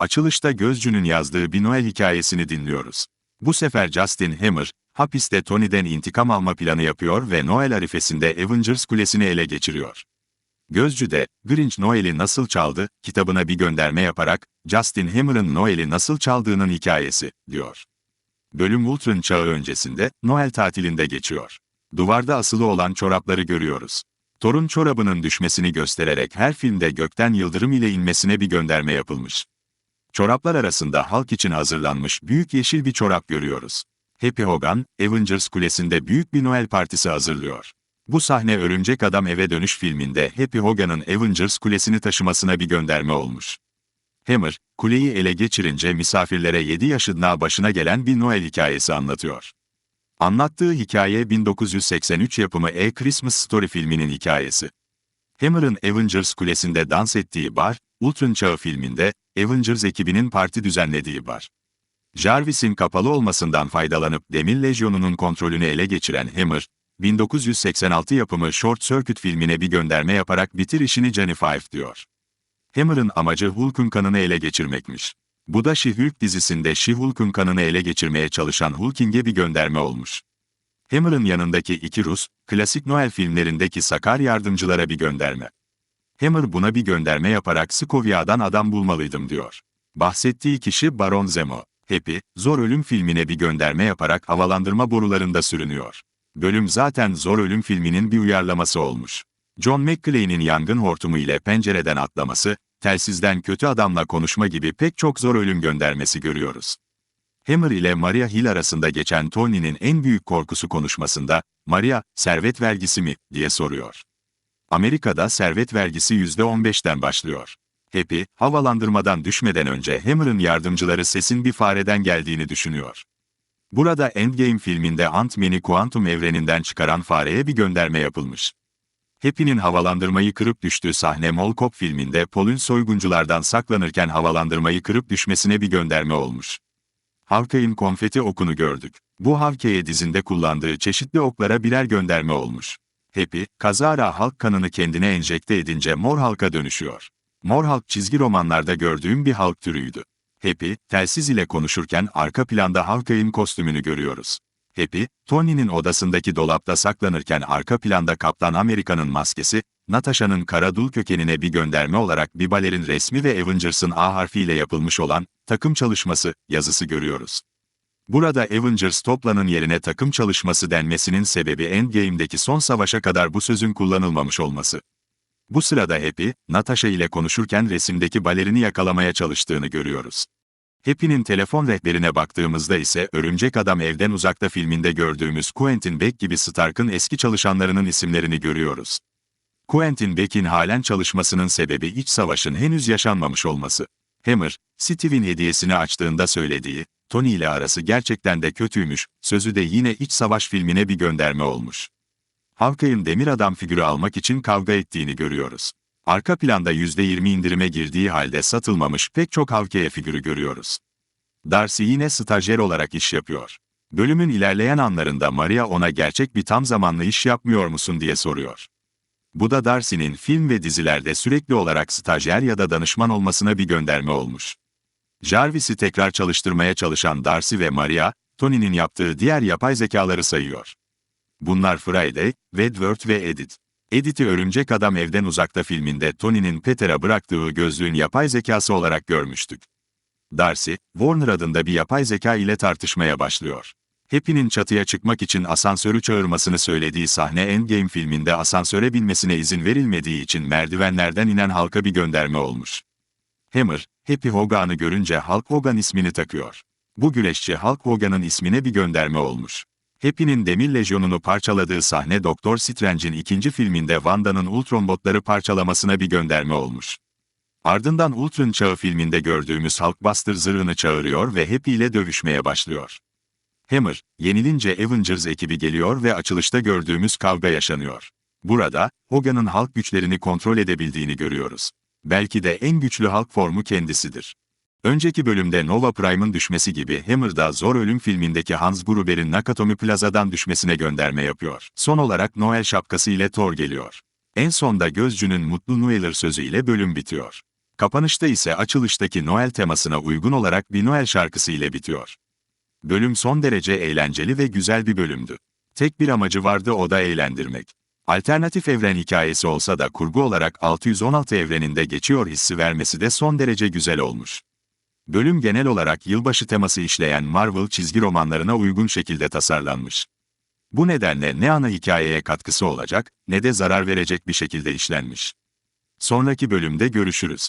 Açılışta Gözcü'nün yazdığı bir Noel hikayesini dinliyoruz. Bu sefer Justin Hammer, hapiste Tony'den intikam alma planı yapıyor ve Noel arifesinde Avengers Kulesi'ni ele geçiriyor. Gözcü de, Grinch Noel'i nasıl çaldı, kitabına bir gönderme yaparak, Justin Hammer'ın Noel'i nasıl çaldığının hikayesi, diyor. Bölüm Ultron çağı öncesinde, Noel tatilinde geçiyor. Duvarda asılı olan çorapları görüyoruz. Torun çorabının düşmesini göstererek her filmde gökten yıldırım ile inmesine bir gönderme yapılmış. Çoraplar arasında halk için hazırlanmış büyük yeşil bir çorap görüyoruz. Happy Hogan, Avengers Kulesi'nde büyük bir Noel partisi hazırlıyor. Bu sahne Örümcek Adam Eve Dönüş filminde Happy Hogan'ın Avengers Kulesi'ni taşımasına bir gönderme olmuş. Hammer, kuleyi ele geçirince misafirlere 7 yaşında başına gelen bir Noel hikayesi anlatıyor. Anlattığı hikaye 1983 yapımı A Christmas Story filminin hikayesi. Hammer'ın Avengers Kulesi'nde dans ettiği bar, Ultron Çağı filminde, Avengers ekibinin parti düzenlediği bar. Jarvis'in kapalı olmasından faydalanıp Demir Lejyonu'nun kontrolünü ele geçiren Hammer, 1986 yapımı Short Circuit filmine bir gönderme yaparak bitir işini Johnny Five diyor. Hammer'ın amacı Hulk'un kanını ele geçirmekmiş. Bu da She-Hulk dizisinde She-Hulk'un kanını ele geçirmeye çalışan Hulking'e bir gönderme olmuş. Hammer'ın yanındaki iki Rus, klasik Noel filmlerindeki sakar yardımcılara bir gönderme. Hammer buna bir gönderme yaparak Skovia'dan adam bulmalıydım diyor. Bahsettiği kişi Baron Zemo. Happy, Zor Ölüm filmine bir gönderme yaparak havalandırma borularında sürünüyor. Bölüm zaten Zor Ölüm filminin bir uyarlaması olmuş. John McClane'in yangın hortumu ile pencereden atlaması, telsizden kötü adamla konuşma gibi pek çok zor ölüm göndermesi görüyoruz. Hammer ile Maria Hill arasında geçen Tony'nin en büyük korkusu konuşmasında, Maria, servet vergisi mi, diye soruyor. Amerika'da servet vergisi %15'ten başlıyor. Happy, havalandırmadan düşmeden önce Hammer'ın yardımcıları sesin bir fareden geldiğini düşünüyor. Burada Endgame filminde Ant-Man'i kuantum evreninden çıkaran fareye bir gönderme yapılmış. Happy'nin havalandırmayı kırıp düştüğü sahne Mall Cop filminde Paul'un soygunculardan saklanırken havalandırmayı kırıp düşmesine bir gönderme olmuş. Hawkeye'in konfeti okunu gördük. Bu Hawkeye dizinde kullandığı çeşitli oklara birer gönderme olmuş. Happy, kazara halk kanını kendine enjekte edince mor halka dönüşüyor. Mor halk çizgi romanlarda gördüğüm bir halk türüydü. Happy, telsiz ile konuşurken arka planda Hawkeye'in kostümünü görüyoruz. Happy, Tony'nin odasındaki dolapta saklanırken arka planda Kaptan Amerika'nın maskesi, Natasha'nın Karadul kökenine bir gönderme olarak bir balerin resmi ve Avengers'ın A harfiyle yapılmış olan takım çalışması yazısı görüyoruz. Burada Avengers toplanın yerine takım çalışması denmesinin sebebi Endgame'deki son savaşa kadar bu sözün kullanılmamış olması. Bu sırada Happy, Natasha ile konuşurken resimdeki balerini yakalamaya çalıştığını görüyoruz. Happy'nin telefon rehberine baktığımızda ise Örümcek Adam Evden Uzakta filminde gördüğümüz Quentin Beck gibi Stark'ın eski çalışanlarının isimlerini görüyoruz. Quentin Beck'in halen çalışmasının sebebi iç savaşın henüz yaşanmamış olması. Hammer, Steve'in hediyesini açtığında söylediği, Tony ile arası gerçekten de kötüymüş, sözü de yine iç savaş filmine bir gönderme olmuş. Hawkeye'in demir adam figürü almak için kavga ettiğini görüyoruz. Arka planda %20 indirime girdiği halde satılmamış pek çok Hawkeye figürü görüyoruz. Darcy yine stajyer olarak iş yapıyor. Bölümün ilerleyen anlarında Maria ona gerçek bir tam zamanlı iş yapmıyor musun diye soruyor. Bu da Darcy'nin film ve dizilerde sürekli olarak stajyer ya da danışman olmasına bir gönderme olmuş. Jarvis'i tekrar çalıştırmaya çalışan Darcy ve Maria, Tony'nin yaptığı diğer yapay zekaları sayıyor. Bunlar Friday, Wedworth ve Edith. Edith'i Örümcek Adam Evden Uzakta filminde Tony'nin Peter'a bıraktığı gözlüğün yapay zekası olarak görmüştük. Darcy, Warner adında bir yapay zeka ile tartışmaya başlıyor. Happy'nin çatıya çıkmak için asansörü çağırmasını söylediği sahne Endgame filminde asansöre binmesine izin verilmediği için merdivenlerden inen halka bir gönderme olmuş. Hammer, Happy Hogan'ı görünce Hulk Hogan ismini takıyor. Bu güreşçi Hulk Hogan'ın ismine bir gönderme olmuş. Happy'nin Demir Lejyonu'nu parçaladığı sahne Doktor Strange'in ikinci filminde Wanda'nın Ultron botları parçalamasına bir gönderme olmuş. Ardından Ultron Çağı filminde gördüğümüz Hulkbuster zırhını çağırıyor ve Happy ile dövüşmeye başlıyor. Hammer, yenilince Avengers ekibi geliyor ve açılışta gördüğümüz kavga yaşanıyor. Burada, Hogan'ın Hulk güçlerini kontrol edebildiğini görüyoruz. Belki de en güçlü Hulk formu kendisidir. Önceki bölümde Nova Prime'ın düşmesi gibi Hammer'da Zor Ölüm filmindeki Hans Gruber'in Nakatomi Plaza'dan düşmesine gönderme yapıyor. Son olarak Noel şapkası ile Thor geliyor. En sonda Gözcü'nün Mutlu Noeller sözü ile bölüm bitiyor. Kapanışta ise açılıştaki Noel temasına uygun olarak bir Noel şarkısı ile bitiyor. Bölüm son derece eğlenceli ve güzel bir bölümdü. Tek bir amacı vardı o da eğlendirmek. Alternatif evren hikayesi olsa da kurgu olarak 616 evreninde geçiyor hissi vermesi de son derece güzel olmuş. Bölüm genel olarak yılbaşı teması işleyen Marvel çizgi romanlarına uygun şekilde tasarlanmış. Bu nedenle ne ana hikayeye katkısı olacak, ne de zarar verecek bir şekilde işlenmiş. Sonraki bölümde görüşürüz.